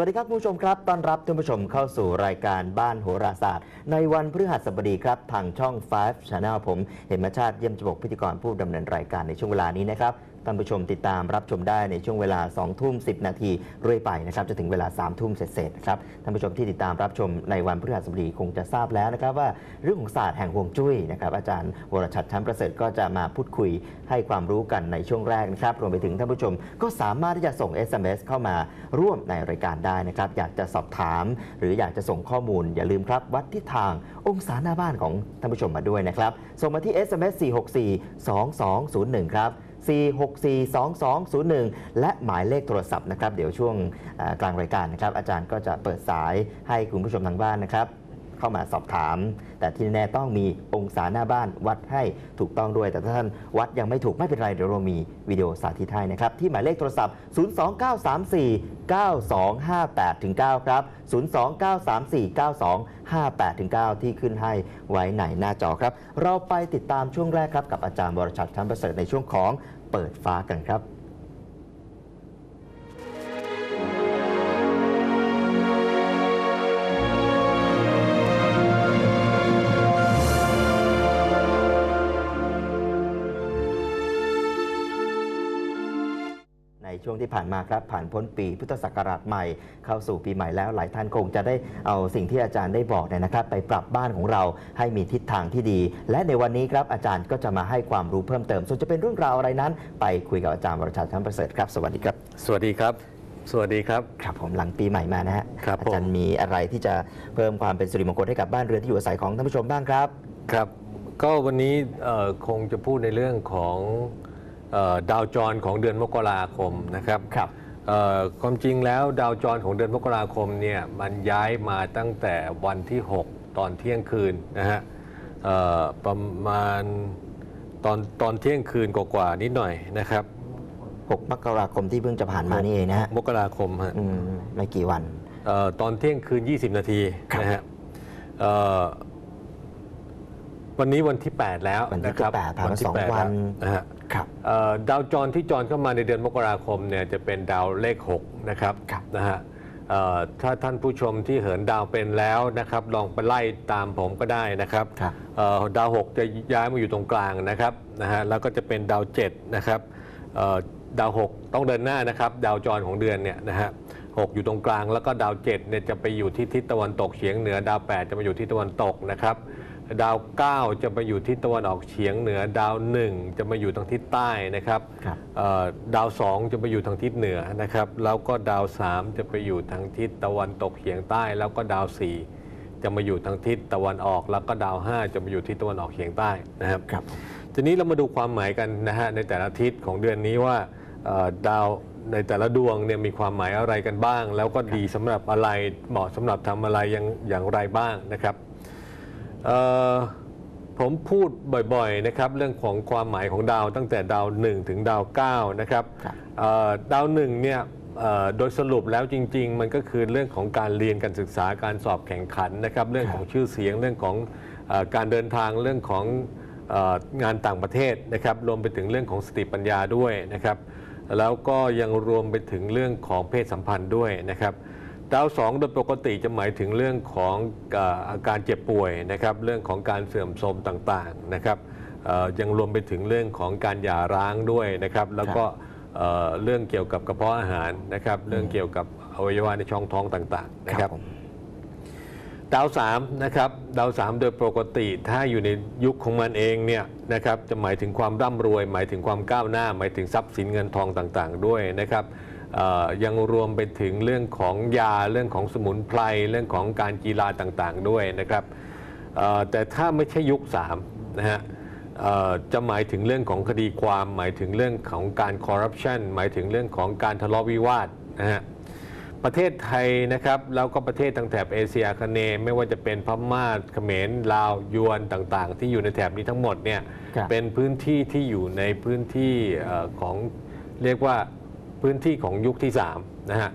สวัสดีครับผู้ชมครับ ต้อนรับท่านผู้ชมเข้าสู่รายการบ้านโหราศาสตร์ ในวันพฤหัสบดีครับ ทางช่อง 5 Channel ผม เห็นมาชาติเยี่ยมจบกพิธีกรผู้ดำเนินรายการในช่วงเวลานี้นะครับ ท่านผู้ชมติดตามรับชมได้ในช่วงเวลา 2 ทุ่ม 10 นาทีเรื่อยไปนะครับจะถึงเวลา 3 ทุ่มเศษๆนะครับท่านผู้ชมที่ติดตามรับชมในวันพฤหัสบดีคงจะทราบแล้วนะครับว่าเรื่องของศาสตร์แห่งฮวงจุ้ยนะครับอาจารย์วรชัดชั้นประเสริฐก็จะมาพูดคุยให้ความรู้กันในช่วงแรกนะครับรวมไปถึงท่านผู้ชมก็สามารถที่จะส่ง SMS เข้ามาร่วมในรายการได้นะครับอยากจะสอบถาม หรืออยากจะส่งข้อมูล อย่าลืมครับวัดทิศทางองศาหน้าบ้านของท่านผู้ชมมาด้วยนะครับส่งมาที่ SMS 4642201 ครับ 4642201 และหมายเลขโทรศัพท์นะครับ เดี๋ยวช่วงกลางรายการนะครับ อาจารย์ก็จะเปิดสายให้คุณผู้ชมทางบ้านนะครับ เข้ามาสอบถาม แต่ที่แน่ต้องมีองศาหน้าบ้านวัดให้ถูกต้องด้วย แต่ถ้าท่านวัดยังไม่ถูกไม่เป็นไรเดี๋ยวเรามีวิดีโอสาธิตให้นะครับ ที่หมายเลขโทรศัพท์ 029349258ถึง9ครับ 029349258ถึง9ที่ขึ้นให้ไว้ในหน้าจอครับ เราไปติดตามช่วงแรกครับกับอาจารย์วรชัดชั้นประเสริฐในช่วงของเปิดฟ้ากันครับ ช่วงที่ผ่านมาครับผ่านพ้นปีพุทธศักราชใหม่ เข้าสู่ปีใหม่แล้วหลายท่านคงจะได้เอาสิ่งที่อาจารย์ได้บอกเนี่ยนะครับ ไปปรับบ้านของเราให้มีทิศทางที่ดี และในวันนี้ครับอาจารย์ก็จะมาให้ความรู้เพิ่มเติม ส่วนจะเป็นเรื่องราวอะไรนั้น ไปคุยกับอาจารย์วรชัดชั้นประเสริฐครับ สวัสดีครับ สวัสดีครับ สวัสดีครับ ครับผมหลังปีใหม่มานะฮะครับอาจารย์ผมมีอะไรที่จะเพิ่มความเป็นสิริมงคลให้กับบ้านเรือนที่อยู่อาศัยของท่านผู้ชมบ้างครับ ครับ ก็วันนี้เอ่อคงจะพูดในเรื่องของเอ่อ ดาวจรของเดือนมกราคมนะครับครับเอ่อความจริงแล้วดาวจรของเดือนมกราคมเนี่ยมันย้ายมาตั้งแต่วันที่ 6 ตอนเที่ยงคืนนะฮะเอ่อประมาณตอนตอนเที่ยงคืนกว่าๆนิดหน่อยนะครับ 6 มกราคมที่เพิ่งจะผ่านมานี่เองนะฮะมกราคมฮะอืมไม่กี่วันเอ่อตอนเที่ยงคืน 20 นาทีครับนะฮะเอ่อวันนี้วันที่ 8 แล้ววันที่นะครับแปดผ่านมาที่สองแปดวันแล้นะฮะ ครับเอ่อดาวจรที่จรเข้ามาในเดือนมกราคมเนี่ยจะเป็นดาวเลข6นะครับครับนะฮะเอ่อถ้าท่านผู้ชมที่เหินดาวเป็นแล้วนะครับ ลองไปไล่ตามผมก็ได้นะครับครับเอ่อดาว 6 จะย้ายมาอยู่ตรงกลางนะครับนะฮะแล้วก็จะเป็นดาว7นะครับเอ่อดาว 6 ต้องเดินหน้านะครับ ดาวจรของเดือนเนี่ยนะฮะหกอยู่ตรงกลางแล้วก็ดาว7เนี่ยจะไปอยู่ที่ทิศตะวันตกเฉียงเหนือดาว 8 จะมาอยู่ที่ตะวันตกนะครับ ดาว 9 จะไปอยู่ทิศตะวันออกเฉียงเหนือ ดาว 1 จะมาอยู่ทางทิศใต้นะครับครับ เอ่อดาว 2 จะไปอยู่ทางทิศเหนือนะครับ แล้วก็ดาว 3 จะไปอยู่ทางทิศตะวันตกเฉียงใต้ แล้วก็ดาว 4 จะมาอยู่ทางทิศตะวันออก แล้วก็ดาว 5 จะมาอยู่ทิศตะวันออกเฉียงใต้นะครับ ครับ ทีนี้เรามาดูความหมายกันนะฮะในแต่ละทิศของเดือนนี้ว่าเอ่อดาวในแต่ละดวงเนี่ยมีความหมายอะไรกันบ้าง แล้วก็ดีสำหรับอะไรเหมาะสำหรับทำอะไรอย่างอย่างไรบ้างนะครับเอ่อ ผมพูดบ่อยๆนะครับเรื่องของความหมายของดาวตั้งแต่ดาว 1 ถึงดาว 9 นะครับครับเอ่อดาวหนึ่งเนี่ยเอ่อโดยสรุปแล้วจริง ๆ มันก็คือเรื่องของการเรียนการศึกษาการสอบแข่งขันนะครับเรื่องของชื่อเสียงเรื่องของเออการเดินทางเรื่องของเอ่องานต่างประเทศนะครับรวมไปถึงเรื่องของสติปัญญาด้วยนะครับแล้วก็ยังรวมไปถึงเรื่องของเพศสัมพันธ์ด้วยนะครับ ดาวสองโดยปกติจะหมายถึงเรื่องของเอ่ออาการเจ็บป่วยนะครับ เรื่องของการเสื่อมโทรมต่างๆนะครับเอ่อยังรวมไปถึงเรื่องของการหย่าร้างด้วยนะครับ แล้วก็เอ่อเรื่องเกี่ยวกับกระเพาะอาหารนะครับ เรื่องเกี่ยวกับอวัยวะในช่องท้องต่างๆนะครับผมดาวสามนะครับดาวสามโดยปกติถ้าอยู่ในยุคของมันเองเนี่ยนะครับจะหมายถึงความร่ำรวย หมายถึงความก้าวหน้า หมายถึงทรัพย์สินเงินทองต่างๆ ด้วยนะครับเอ่อ ยังรวมไปถึงเรื่องของยาเรื่องของสมุนไพรเรื่องของการกีฬาต่างๆด้วยนะครับเอ่อแต่ถ้าไม่ใช่ยุค3นะฮะเอ่อจะหมายถึงเรื่องของคดีความ หมายถึงเรื่องของการคอร์รัปชันหมายถึงเรื่องของการทะเลาะวิวาทนะฮะประเทศไทยนะครับแล้วก็ประเทศทางแถบเอเชียอาคเนย์ไม่ว่าจะเป็นพม่าเขมรลาวยวนต่างๆ ที่อยู่ในแถบนี้ทั้งหมดเนี่ยครับเป็นพื้นที่ที่อยู่ในพื้นที่เอ่อของเรียกว่า พื้นที่ของยุคที่3นะฮะ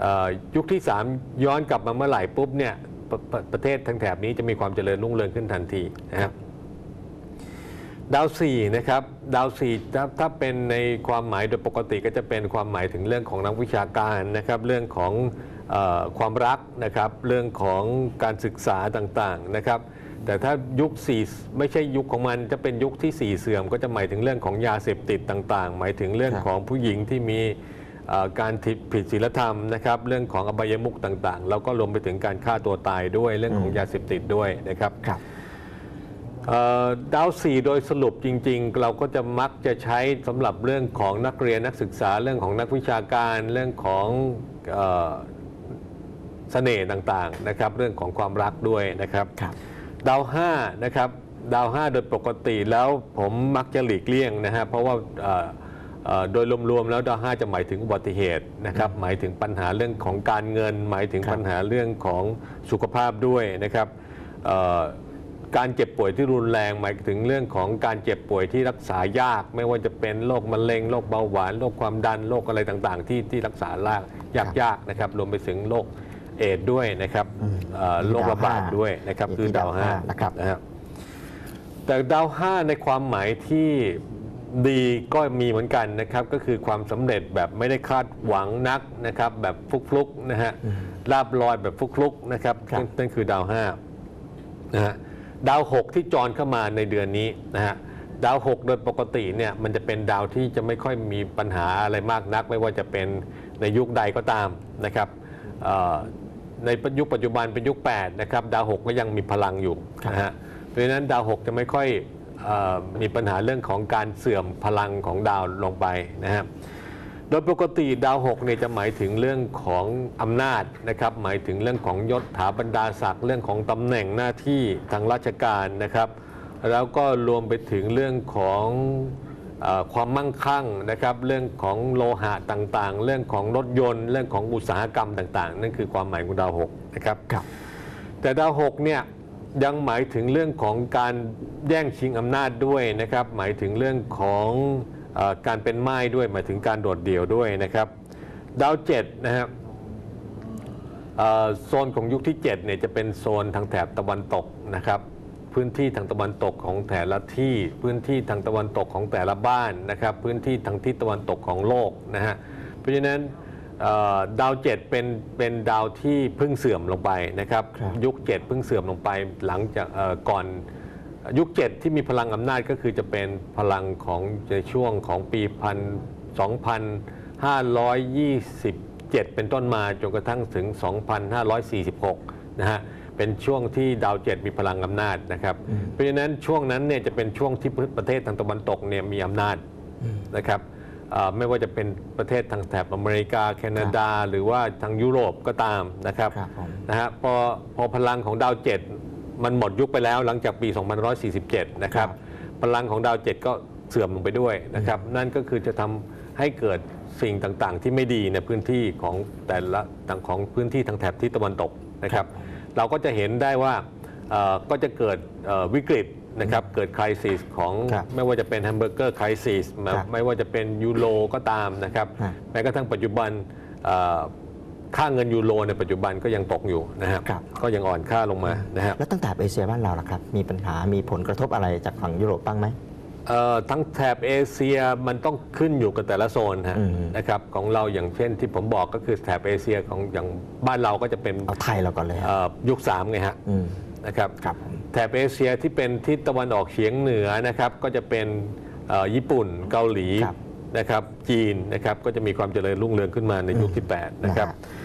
เอ่อยุคที่ 3 ย้อนกลับมาเมื่อไหร่ปุ๊บเนี่ยประประประเทศทางแถบนี้จะมีความเจริญรุ่งเรืองขึ้นทันทีนะครับดาวสี่นะครับดาวสี่ถ้าถ้าเป็นในความหมายโดยปกติก็จะเป็นความหมายถึงเรื่องของนักวิชาการนะครับ เรื่องของเเอ่อความรักนะครับ เรื่องของการศึกษาต่างๆนะครับ แต่ถ้ายุคสี่ไม่ใช่ยุคของมันจะเป็นยุคที่สี่เสื่อม ก็จะหมายถึงเรื่องของยาเสพติดต่าง ๆ หมายถึงเรื่องครับของผู้หญิงที่มีเอ่อการผิดผิดศีลธรรมนะครับ เรื่องของอบายมุขต่างๆ แล้วก็รวมไปถึงการฆ่าตัวตายด้วยเรื่องของยาเสพติดด้วยนะครับครับเอ่อดาวสี่โดยสรุปจริง ๆ เราก็จะมักจะใช้สำหรับเรื่องของนักเรียนนักศึกษาเรื่องของนักวิชาการเรื่องของเอ่อเสน่ห์ต่างๆนะครับ เรื่องของความรักด้วยนะครับครับ ดาวห้านะครับดาวห้าโดยปกติแล้วผมมักจะหลีกเลี่ยงนะฮะเพราะว่าเอ่อเอ่อโดยรวมๆแล้วดาวห้าจะหมายถึงอุบัติเหตุนะครับหมายถึงปัญหาเรื่องของการเงิน หมายถึงครับปัญหาเรื่องของสุขภาพด้วยนะครับเอ่อการเจ็บป่วยที่รุนแรงหมายถึงเรื่องของการเจ็บป่วยที่รักษายาก ไม่ว่าจะเป็นโรคมะเร็งโรคเบาหวานโรคความดันโรคอะไรต่างๆ ที่ที่รักษายากยากๆนะครับรวมไปถึงโรค เอดส์ด้วยนะครับอืมเอ่อโรคระบาดด้วยนะครับมีคือที่ดาวห้าดาวห้านะครับนะครับแต่ดาวห้าในความหมายที่ดีก็มีเหมือนกันนะครับก็คือความสำเร็จแบบไม่ได้คาดหวังนักนะครับแบบฟลุกๆนะฮะลาบลอยแบบฟลุกๆนะครับครับนั่นนั่นคือดาวห้านะฮะดาวหกที่จรเข้ามาในเดือนนี้นะฮะดาวหกโดยปกติเนี่ยมันจะเป็นดาวที่จะไม่ค่อยมีปัญหาอะไรมากนัก ไม่ว่าจะเป็นในยุคใดก็ตามนะครับเอ่อ ในยุคปัจจุบันเป็นยุค8นะครับดาวหกก็ยังมีพลังอยู่นะฮะเพราะฉะนั้นดาวหกจะไม่ค่อยเออมีปัญหาเรื่องของการเสื่อมพลังของดาวลงไปนะฮะโดยปกติดาวหกเนี่ยจะหมายถึงเรื่องของอำนาจนะครับหมายถึงเรื่องของยศถาบรรดาศักดิ์เรื่องของตำแหน่งหน้าที่ทางราชการนะครับ แล้วก็รวมไปถึงเรื่องของเออ ความมั่งคั่งนะครับเรื่องของโลหะต่างๆ เรื่องของรถยนต์ เรื่องของอุตสาหกรรมต่างๆ นั่นคือความหมายของดาวหกนะครับครับแต่ดาวหกเนี่ยยังหมายถึงเรื่องของการแย่งชิงอำนาจด้วยนะครับหมายถึงเรื่องของเออการเป็นไม้ด้วย หมายถึงการโดดเดี่ยวด้วยนะครับดาวเจ็ดนะครับเอ่อโซนของยุคที่7เนี่ยจะเป็นโซนทางแถบตะวันตกนะครับ พื้นที่ทางตะวันตกของแต่ละที่ พื้นที่ทางตะวันตกของแต่ละบ้านนะครับ พื้นที่ทางทิศตะวันตกของโลกนะฮะเพราะฉะนั้นเอ่อดาวเจ็ดเป็นเป็นดาวที่เพิ่งเสื่อมลงไปนะครับครับยุคเจ็ดเพิ่งเสื่อมลงไปหลังจากเอ่อก่อนยุคเจ็ดที่มีพลังอำนาจก็คือจะเป็นพลังของในช่วงของปีพันสองพันห้าร้อยยี่สิบเจ็ดเป็นต้นมาจนกระทั่งถึง 2,546 นะฮะ เป็นช่วงที่ดาวเจ็ดมีพลังอำนาจนะครับ เพราะฉะนั้นช่วงนั้นเนี่ยจะเป็นช่วงที่ประเทศทางตะวันตกเนี่ยมีอำนาจนะครับเอ่อไม่ว่าจะเป็นประเทศทางแถบอเมริกา แคนาดา หรือว่าทางยุโรปก็ตามนะครับครับผมนะฮะพอพอพลังของดาวเจ็ดมันหมดยุคไปแล้วหลังจากปี 2147 นะครับ พลังของดาวเจ็ดก็เสื่อมลงไปด้วยนะครับ นั่นก็คือจะทำให้เกิดสิ่งต่างๆ ที่ไม่ดีในพื้นที่ของแต่ละต่างของพื้นที่ทางแถบทิศตะวันตกนะครับ เราก็จะเห็นได้ว่าเอ่อก็จะเกิดเอ่อวิกฤตนะครับเกิดคริสิสของครับไม่ว่าจะเป็นแฮมเบอร์เกอร์คริสิสครับไม่ว่าจะเป็นยูโรก็ตามนะครับฮะ แม้กระทั่งปัจจุบันเอ่อค่าเงินยูโรในปัจจุบันก็ยังตกอยู่นะครับครับ ก็ยังอ่อนค่าลงมานะครับแล้วตั้งแต่เอเชียบ้านเราล่ะครับ มีปัญหามีผลกระทบอะไรจากฝั่งยุโรปบ้างไหมเอ่อ ทั้งแถบเอเชียมันต้องขึ้นอยู่กับแต่ละโซนฮะอืมนะครับของเราอย่างเช่นที่ผมบอกก็คือแถบเอเชียของอย่างบ้านเราก็จะเป็นเอาไทยเราก่อนเลยคเอ่รับอยุคสามไงฮะอืมนะครับครับผมแถบเอเชียที่เป็นทิศตะวันออกเฉียงเหนือนะครับก็จะเป็นเอ่อญี่ปุ่นเกาหลีครับนะครับจีนนะครับก็จะมีความเจริญรุ่งเรืองขึ้นมาในยุคที่ 8 นะครับนะฮะเอ่อ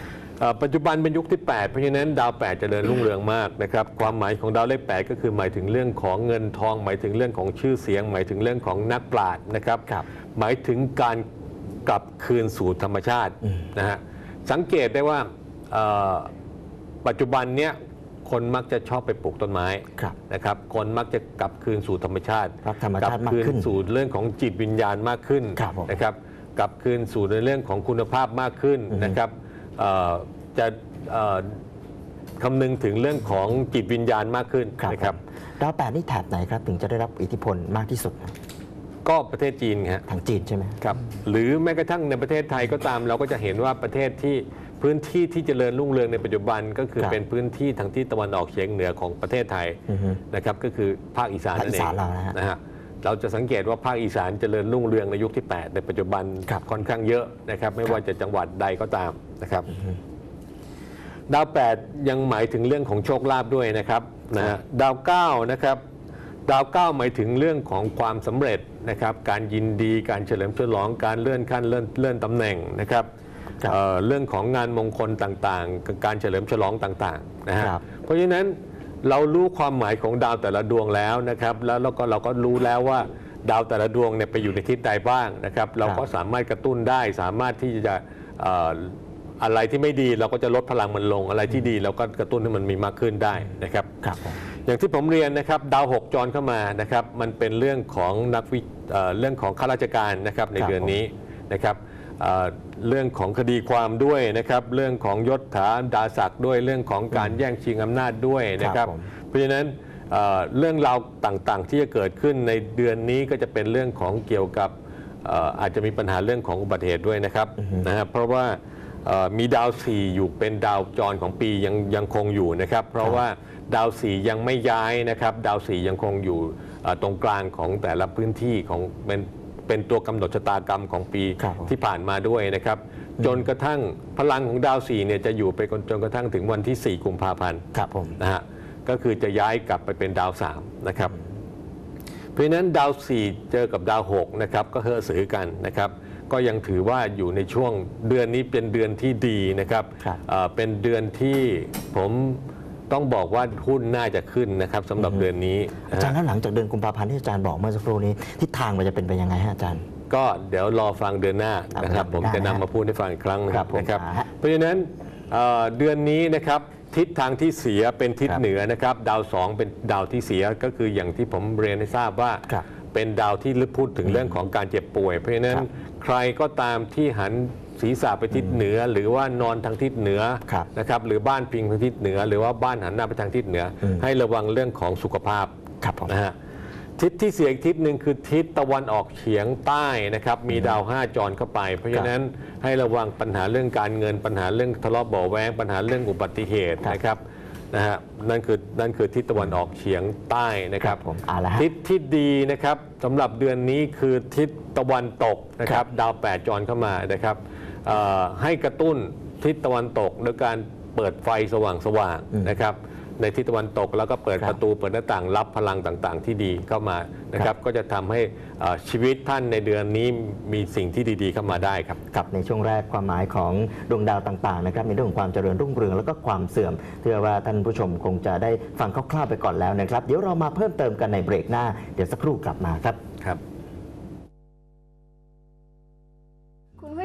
ปัจจุบันเป็นยุคที่ 8 เพราะฉะนั้นดาว 8 เจริญรุ่งเรืองมากนะครับความหมายของดาวเลข 8 ก็คือหมายถึงเรื่องของเงินทอง หมายถึงเรื่องของชื่อเสียง หมายถึงเรื่องของนักปราชญ์นะครับครับหมายถึงการกลับคืนสู่ธรรมชาติอืมนะฮะสังเกตได้ว่าเอ่อปัจจุบันเนี้ยคนมักจะชอบไปปลูกต้นไม้ครับนะครับ คนมักจะกลับคืนสู่ธรรมชาติรักธรรมกลัชาติบมากคืนขึ้นสู่เรื่องของจิตวิญญาณมากขึ้นครับผมนะครับ กลับคืนสู่ในเรื่องของคุณภาพมากขึ้นอือฮึนะครับเอ่อ จะเอ่อคำนึงถึงเรื่องของจิตวิญญาณมากขึ้นครับนะครับดาวแปดนี่แถบไหนครับ ถึงจะได้รับอิทธิพลมากที่สุดนะก็ประเทศจีนฮะทางจีนใช่ไหมครับหรือแม้กระทั่งในประเทศไทยก็ตาม เราก็จะเห็นว่าประเทศที่พื้นที่ที่เจริญรุ่งเรืองในปัจจุบันก็คือครับเป็นพื้นที่ทางที่ตะวันออกเฉียงเหนือของประเทศไทยอือฮึนะครับก็คือภาคอีสานภาคนั่นอีเอสางนเรานะฮะนะฮะ เราจะสังเกตว่าภาคอีสานเจริญรุ่งเรืองในยุคที่ 8 ในปัจจุบันครับค่อนข้างเยอะนะครับ ไม่ว่าจะจังหวัดใดก็ตามนะครับ ดาว 8 ยังหมายถึงเรื่องของโชคลาภด้วยนะครับนะฮะดาว9นะครับดาว9หมายถึงเรื่องของความสำเร็จนะครับ การยินดีการเฉลิมฉลองการเลื่อนขั้นเลื่อนเลื่อนตำแหน่งนะครับครับเอ่อเรื่องของงานมงคลต่างๆ การเฉลิมฉลองต่างๆนะฮะครับเพราะฉะนั้น เรารู้ความหมายของดาวแต่ละดวงแล้วนะครับ แล้วเราก็เราก็รู้แล้วว่าดาวแต่ละดวงเนี่ยไปอยู่ในทิศใดบ้างนะครับ เราก็สามารถกระตุ้นได้ สามารถที่จะเอ่ออะไรที่ไม่ดีเราก็จะลดพลังมันลง อะไรที่ดีเราก็กระตุ้นให้มันมีมากขึ้นได้นะครับ ครับผมอย่างที่ผมเรียนนะครับดาวหกจรเข้ามานะครับ มันเป็นเรื่องของนักวิเอ่อเรื่องของข้าราชการนะครับในครับเดือนนี้นะครับ เอ่อเรื่องของคดีความด้วยนะครับ เรื่องของยศถาดาศักดิ์ด้วยเรื่องของการแย่งชิงอำนาจด้วยนะครับครับผมเพราะฉะนั้นเอ่อเรื่องราวต่างๆ ที่จะเกิดขึ้นในเดือนนี้ก็จะเป็นเรื่องของเกี่ยวกับเอ่ออาจจะมีปัญหาเรื่องของอุบัติเหตุด้วยนะครับนะครับเพราะว่าเอ่อมีดาวสี่อยู่เป็นดาวจรของปียังยังคงอยู่นะครับ เพราะว่าดาวสียังไม่ย้ายนะครับ ดาวสียังคงอยู่เอ่อตรงกลางของแต่ละพื้นที่ของเป็น เป็นตัวกำหนดชะตากรรมของปีครับผมที่ผ่านมาด้วยนะครับ จนกระทั่งพลังของดาวสีเนี่ยจะอยู่ไปจนกระทั่งถึงวันที่ 4 กุมภาพันธ์ครับผมนะฮะก็คือจะย้ายกลับไปเป็นดาว3นะครับ เพราะฉะนั้นดาว4เจอกับดาว6นะครับก็เฮือสือกันนะครับ ก็ยังถือว่าอยู่ในช่วงเดือนนี้เป็นเดือนที่ดีนะครับครับเอ่อเป็นเดือนที่ผม ต้องบอกว่าหุ้นน่าจะขึ้นนะครับสำหรับเดือนนี้อานะจารย์ฮะแล้วหลังจากเดือนกุมภาพันธ์ที่อาจารย์บอกเมื่อสักครู่นี้ทิศทางมันจะเป็นไปยังไงฮะอาจารย์ ก็เดี๋ยวรอฟังเดือนหน้านะครับครับผมจะนำมาพูดให้ฟังอีกครั้งหนึงครับผมนะครับอ่าฮะเพราะฉะนั้นเอ่อเดือนนี้นะครับทิศทางที่เสียเป็นทิศครับเหนือนะครับ ดาวสองเป็นดาวที่เสียก็คืออย่างที่ผมเรียนให้ทราบว่าครับเป็นดาวที่พูดถึงเรื่องของการเจ็บป่วย เพราะฉะนั้นครับใครก็ตามที่หัน ศีรษะไปทิศเหนือ หรือว่านอนทางทิศเหนือครับนะครับหรือบ้านพิงทางทิศเหนือ หรือว่าบ้านหันหน้าไปทางทิศเหนืออมให้ระวังเรื่องของสุขภาพครับผมนะฮะทิศที่เสียอีกทิศหนึ่งคือทิศตะวันออกเฉียงใต้นะครับมีดาวห้าจรเข้าไป เพราะฉะนั้นให้ระวังปัญหาเรื่องการเงินปัญหาเรื่องทะเลาะเบาะแวงปัญหาเรื่องอุบัติเหตุครับนะครับนะฮะนั่นคือนั่นคือทิศตะวันออกเฉียงใต้นะคครัรับบผมเอาละฮะทิศที่ดีนะครับสำหรับเดือนนี้คือทิศตะวันตกนะคครัรับบดาวแปดจรเข้ามานะครับเอ่อ ให้กระตุ้นทิศตะวันตกโดยการเปิดไฟสว่างสว่างๆอืมนะครับ ในทิศตะวันตกแล้วก็เปิดครับประตูเปิดหน้าต่างรับพลังต่างๆ ที่ดีเข้ามานะครับ ก็จะทำให้เอ่อชีวิตท่านในเดือนนี้มีสิ่งที่ดีๆเข้ามาได้ครับกับในช่วงแรกความหมายของดวงดาวต่างๆนะครับในเรื่องของความเจริญรุ่งเรืองแล้วก็ความเสื่อมเชื่อว่าท่านผู้ชมคงจะได้ฟังคร่าวๆไปก่อนแล้วนะครับ เดี๋ยวเรามาเพิ่มเติมกันในเบรกหน้าเดี๋ยวสักครู่กลับมาครับครับ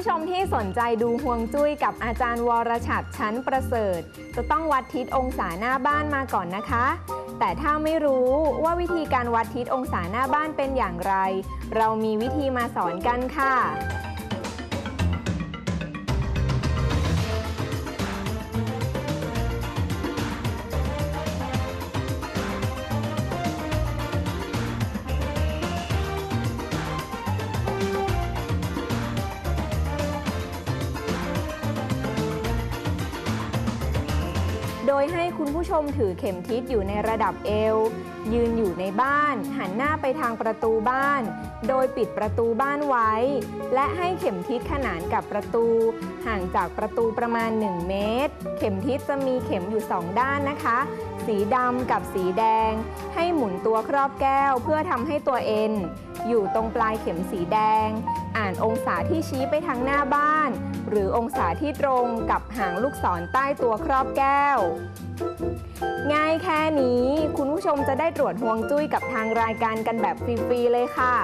ผู้ชมที่สนใจดูห่วงจุ้ยกับอาจารย์วรชัดชั้นประเสริฐ จะต้องวัดทิศองศาหน้าบ้านมาก่อนนะคะ แต่ถ้าไม่รู้ว่าวิธีการวัดทิศองศาหน้าบ้านเป็นอย่างไร เรามีวิธีมาสอนกันค่ะ มถือเข็มทิศอยู่ในระดับเอว ยืนอยู่ในบ้าน หันหน้าไปทางประตูบ้าน โดยปิดประตูบ้านไว้ และให้เข็มทิศขนานกับประตู ห่างจากประตูประมาณ 1 เมตร เข็มทิศจะมีเข็มอยู่ 2 ด้านนะคะ สีดำกับสีแดง ให้หมุนตัวครอบแก้วเพื่อทำให้ตัวเอ็นอยู่ตรงปลายเข็มสีแดง อ่านองศาที่ชี้ไปทางหน้าบ้าน หรือองศาที่ตรงกับหางลูกศรใต้ตัวครอบแก้ว ง่ายแค่นี้คุณผู้ชมจะได้ตรวจห่วงจุ้ยกับทางรายการกันแบบฟรี ๆ เลยค่ะ